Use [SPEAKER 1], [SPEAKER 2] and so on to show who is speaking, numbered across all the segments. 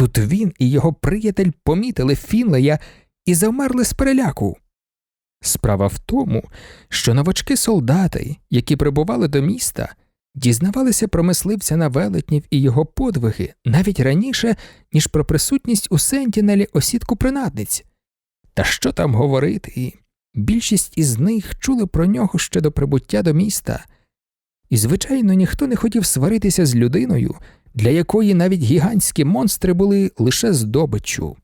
[SPEAKER 1] Тут він і його приятель помітили Фінлея і завмерли з переляку. Справа в тому, що новачки солдати, які прибували до міста, дізнавалися про мисливця на велетнів і його подвиги навіть раніше, ніж про присутність у Сентінелі осідку принадниць. Та що там говорити? Більшість із них чули про нього ще до прибуття до міста, і, звичайно, ніхто не хотів сваритися з людиною, для якої навіть гігантські монстри були лише здобиччю.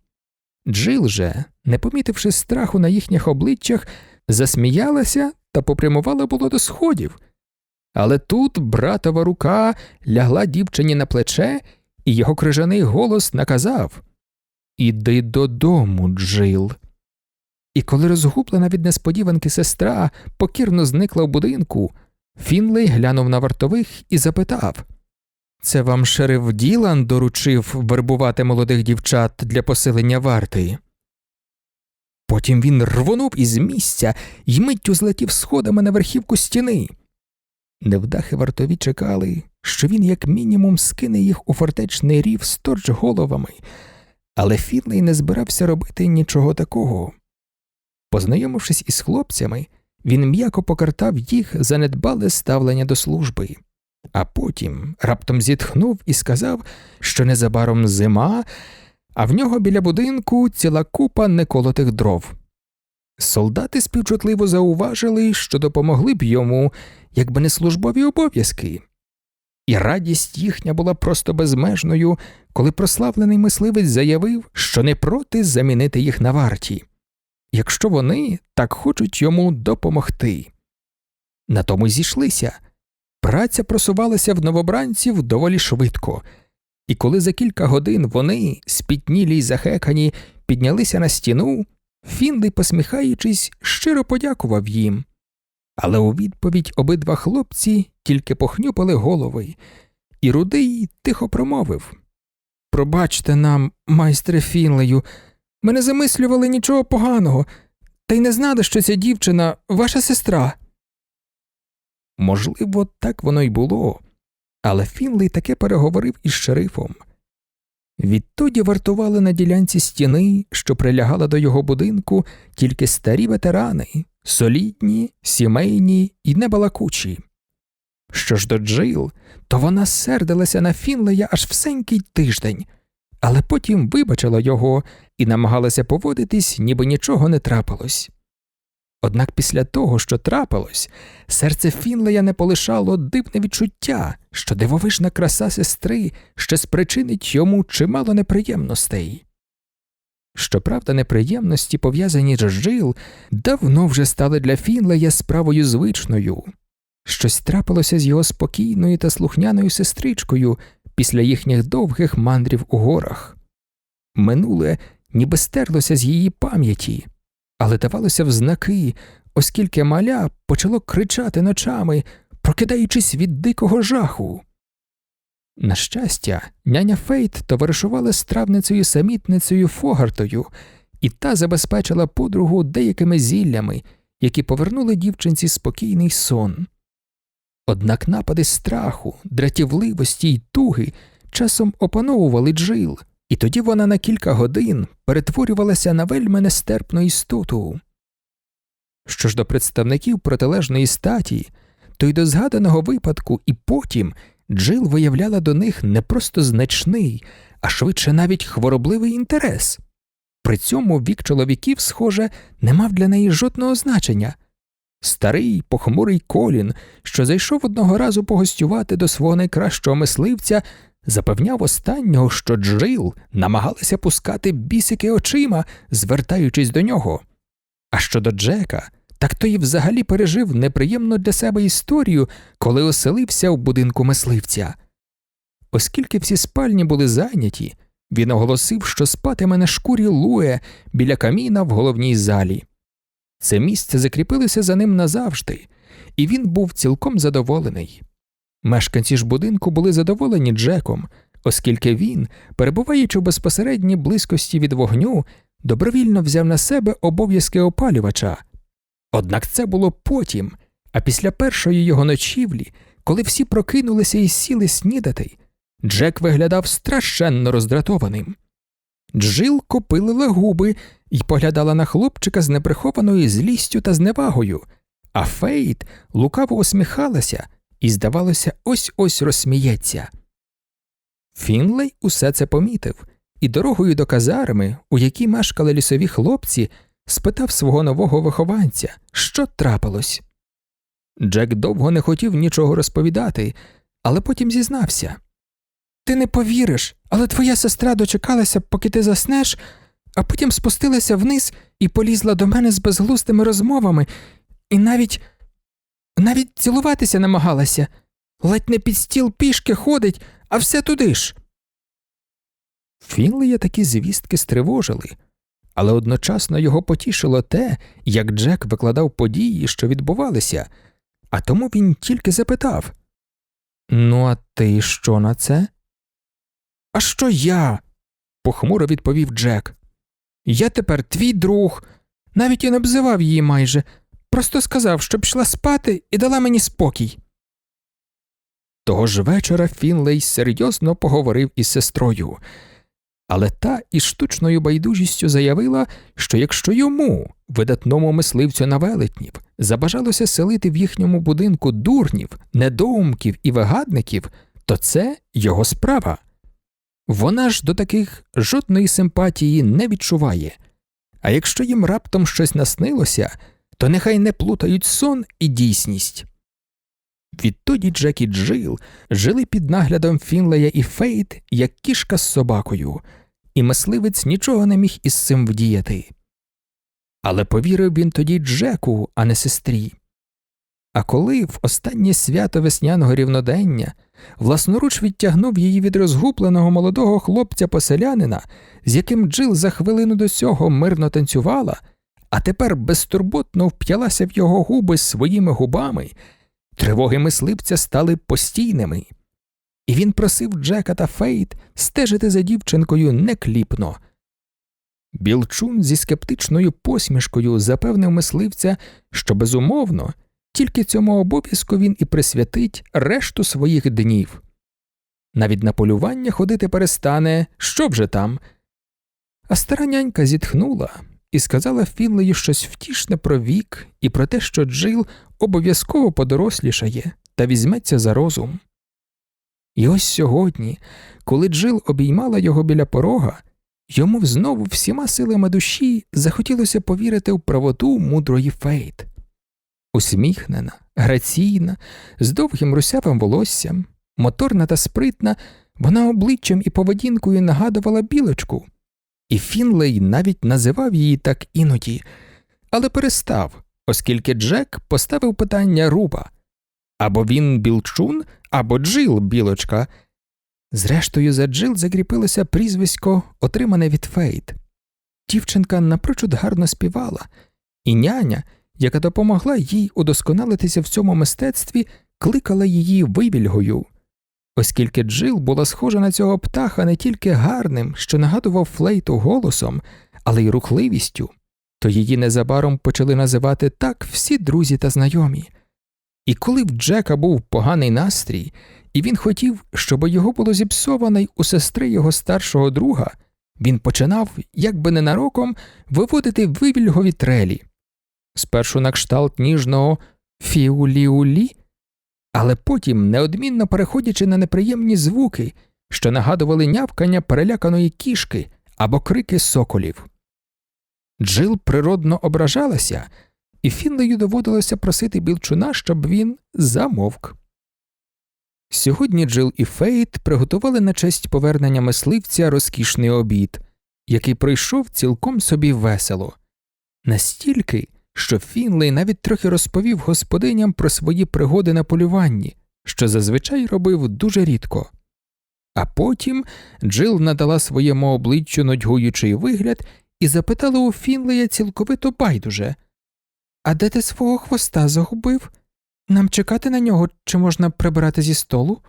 [SPEAKER 1] Джил же, не помітивши страху на їхніх обличчях, засміялася та попрямувала було до сходів. Але тут братова рука лягла дівчині на плече, і його крижаний голос наказав Іди додому, Джил. І коли розгублена від несподіванки сестра покірно зникла в будинку, Фінлей глянув на вартових і запитав Це вам шериф Ділан доручив вербувати молодих дівчат для посилення варти? Потім він рвонув із місця й миттю злетів сходами на верхівку стіни. Невдахи вартові чекали, що він, як мінімум, скине їх у фортечний рів з торч головами, але Фінлей не збирався робити нічого такого. Познайомившись із хлопцями, він м'яко покартав їх за недбале ставлення до служби, а потім раптом зітхнув і сказав, що незабаром зима, а в нього біля будинку ціла купа неколотих дров. Солдати співчутливо зауважили, що допомогли б йому, якби не службові обов'язки. І радість їхня була просто безмежною, коли прославлений мисливець заявив, що не проти замінити їх на варті якщо вони так хочуть йому допомогти. На тому зійшлися. Праця просувалася в новобранців доволі швидко, і коли за кілька годин вони, спітнілі й захекані, піднялися на стіну, Фінлей, посміхаючись, щиро подякував їм. Але у відповідь обидва хлопці тільки похнюпали голови, і рудий тихо промовив Пробачте нам, майстре Фінлею, ми не замислювали нічого поганого, та й не знали, що ця дівчина ваша сестра. Можливо, так воно й було, але Фінлей таке переговорив із шерифом. Відтоді вартували на ділянці стіни, що прилягала до його будинку, тільки старі ветерани, солідні, сімейні і небалакучі. Що ж до Джил, то вона сердилася на Фінлея аж всенький тиждень, але потім вибачила його і намагалася поводитись, ніби нічого не трапилось. Однак після того, що трапилось, серце Фінлея не полишало дивне відчуття, що дивовижна краса сестри ще спричинить йому чимало неприємностей. Щоправда, неприємності, пов'язані з жил, давно вже стали для Фінлея справою звичною. Щось трапилося з його спокійною та слухняною сестричкою після їхніх довгих мандрів у горах. Минуле ніби стерлося з її пам'яті, але давалося в знаки, оскільки маля почало кричати ночами, прокидаючись від дикого жаху. На щастя, няня Фейт товаришувала з травницею самітницею Фогартою, і та забезпечила подругу деякими зіллями, які повернули дівчинці спокійний сон. Однак напади страху, дратівливості й туги часом опановували джил, і тоді вона на кілька годин перетворювалася на вельми нестерпну істоту. Що ж до представників протилежної статі, то й до згаданого випадку і потім Джил виявляла до них не просто значний, а швидше навіть хворобливий інтерес. При цьому вік чоловіків, схоже, не мав для неї жодного значення. Старий похмурий колін, що зайшов одного разу погостювати до свого найкращого мисливця, запевняв останнього, що Джил намагалася пускати бісики очима, звертаючись до нього. А щодо Джека, так той взагалі пережив неприємну для себе історію, коли оселився в будинку мисливця. Оскільки всі спальні були зайняті, він оголосив, що спатиме на шкурі Луе біля каміна в головній залі. Це місце закріпилося за ним назавжди, і він був цілком задоволений. Мешканці ж будинку були задоволені Джеком, оскільки він, перебуваючи в безпосередній близькості від вогню, добровільно взяв на себе обов'язки опалювача. Однак це було потім, а після першої його ночівлі, коли всі прокинулися і сіли снідати, Джек виглядав страшенно роздратованим. Джил копилила губи і поглядала на хлопчика з неприхованою злістю та зневагою, а Фейт лукаво усміхалася і, здавалося, ось ось розсміється. Фінлей усе це помітив і дорогою до казарми, у якій мешкали лісові хлопці, спитав свого нового вихованця, що трапилось. Джек довго не хотів нічого розповідати, але потім зізнався Ти не повіриш, але твоя сестра дочекалася, поки ти заснеш, а потім спустилася вниз і полізла до мене з безглуздими розмовами, і навіть навіть цілуватися намагалася, ледь не під стіл пішки ходить, а все туди ж. Фінлея такі звістки стривожили, але одночасно його потішило те, як Джек викладав події, що відбувалися, а тому він тільки запитав Ну, а ти що на це? А що я? похмуро відповів Джек. Я тепер твій друг, навіть і не обзивав її майже, просто сказав, щоб йшла спати і дала мені спокій. Того ж вечора Фінлей серйозно поговорив із сестрою, але та із штучною байдужістю заявила, що якщо йому, видатному мисливцю на велетнів, забажалося селити в їхньому будинку дурнів, недоумків і вигадників, то це його справа. Вона ж до таких жодної симпатії не відчуває, а якщо їм раптом щось наснилося, то нехай не плутають сон і дійсність. Відтоді Джек і Джил жили під наглядом Фінлея і Фейт, як кішка з собакою, і мисливець нічого не міг із цим вдіяти. Але повірив він тоді Джеку, а не сестрі. А коли в останнє свято весняного рівнодення власноруч відтягнув її від розгубленого молодого хлопця поселянина, з яким Джил за хвилину до цього мирно танцювала, а тепер безтурботно вп'ялася в його губи своїми губами, тривоги мисливця стали постійними, і він просив Джека та Фейт стежити за дівчинкою некліпно. Білчун зі скептичною посмішкою запевнив мисливця, що безумовно. Тільки цьому обов'язку він і присвятить решту своїх днів. Навіть на полювання ходити перестане, що вже там. А стара нянька зітхнула і сказала Фінлею щось втішне про вік і про те, що Джил обов'язково подорослішає та візьметься за розум. І ось сьогодні, коли Джил обіймала його біля порога, йому знову всіма силами душі захотілося повірити в правоту мудрої Фейт усміхнена, граційна, з довгим русявим волоссям, моторна та спритна, вона обличчям і поведінкою нагадувала білочку, і Фінлей навіть називав її так іноді, але перестав, оскільки Джек поставив питання руба або він білчун, або Джил білочка. Зрештою, за Джил закріпилося прізвисько, отримане від Фейт. Дівчинка напрочуд гарно співала, і няня, яка допомогла їй удосконалитися в цьому мистецтві, кликала її вибільгою. Оскільки Джил була схожа на цього птаха не тільки гарним, що нагадував флейту голосом, але й рухливістю, то її незабаром почали називати так всі друзі та знайомі. І коли в Джека був поганий настрій, і він хотів, щоб його було зіпсовано й у сестри його старшого друга, він починав, як би ненароком, виводити вивільгові трелі, спершу на кшталт ніжного фіуліулі, але потім, неодмінно переходячи на неприємні звуки, що нагадували нявкання переляканої кішки або крики соколів. Джил природно ображалася, і Фінлею доводилося просити білчуна, щоб він замовк. Сьогодні Джил і Фейт приготували на честь повернення мисливця розкішний обід, який пройшов цілком собі весело, настільки, що Фінлей навіть трохи розповів господиням про свої пригоди на полюванні, що зазвичай робив дуже рідко. А потім Джил надала своєму обличчю нудьгуючий вигляд і запитала у Фінлея цілковито байдуже А де ти свого хвоста загубив? Нам чекати на нього чи можна прибирати зі столу?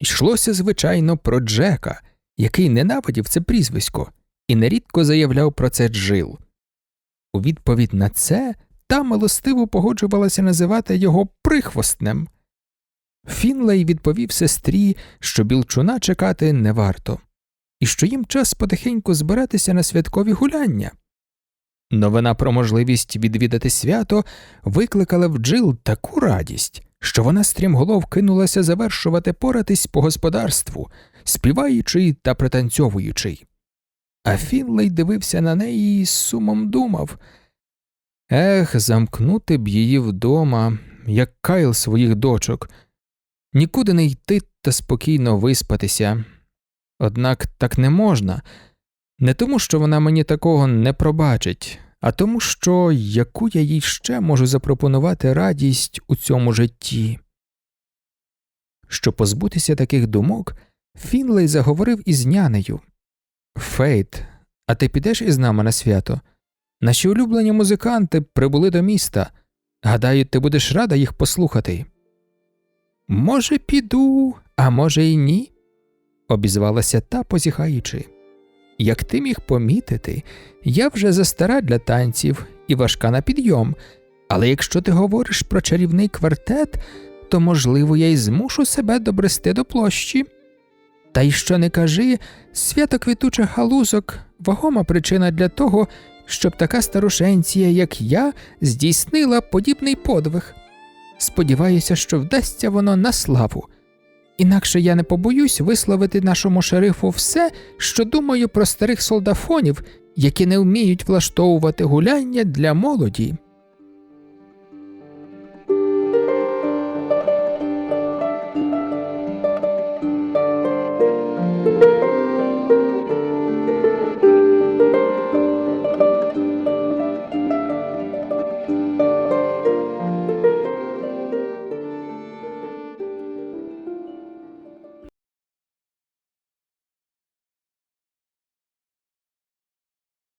[SPEAKER 1] Йшлося, звичайно, про Джека, який ненавидів це прізвисько, і нерідко заявляв про це Джил. У відповідь на це та милостиво погоджувалася називати його прихвостнем. Фінлей відповів сестрі, що білчуна чекати не варто, і що їм час потихеньку збиратися на святкові гуляння. Новина про можливість відвідати свято викликала в Джил таку радість, що вона стрімголов кинулася завершувати поратись по господарству, співаючи та пританцьовуючи. А Фінлей дивився на неї і сумом думав Ех, замкнути б її вдома, як Кайл своїх дочок, нікуди не йти та спокійно виспатися. Однак так не можна, не тому, що вона мені такого не пробачить, а тому, що яку я їй ще можу запропонувати радість у цьому житті. Щоб позбутися таких думок, Фінлей заговорив із нянею. Фейт, а ти підеш із нами на свято? Наші улюблені музиканти прибули до міста. Гадаю, ти будеш рада їх послухати. Може, піду, а може, й ні, обізвалася та, позіхаючи. Як ти міг помітити, я вже застара для танців і важка на підйом, але якщо ти говориш про чарівний квартет, то, можливо, я й змушу себе добрести до площі. Та й що не кажи, свято квітучих галузок вагома причина для того, щоб така старушенція, як я, здійснила подібний подвиг. Сподіваюся, що вдасться воно на славу. Інакше я не побоюсь висловити нашому шерифу все, що думаю про старих солдафонів, які не вміють влаштовувати гуляння для молоді.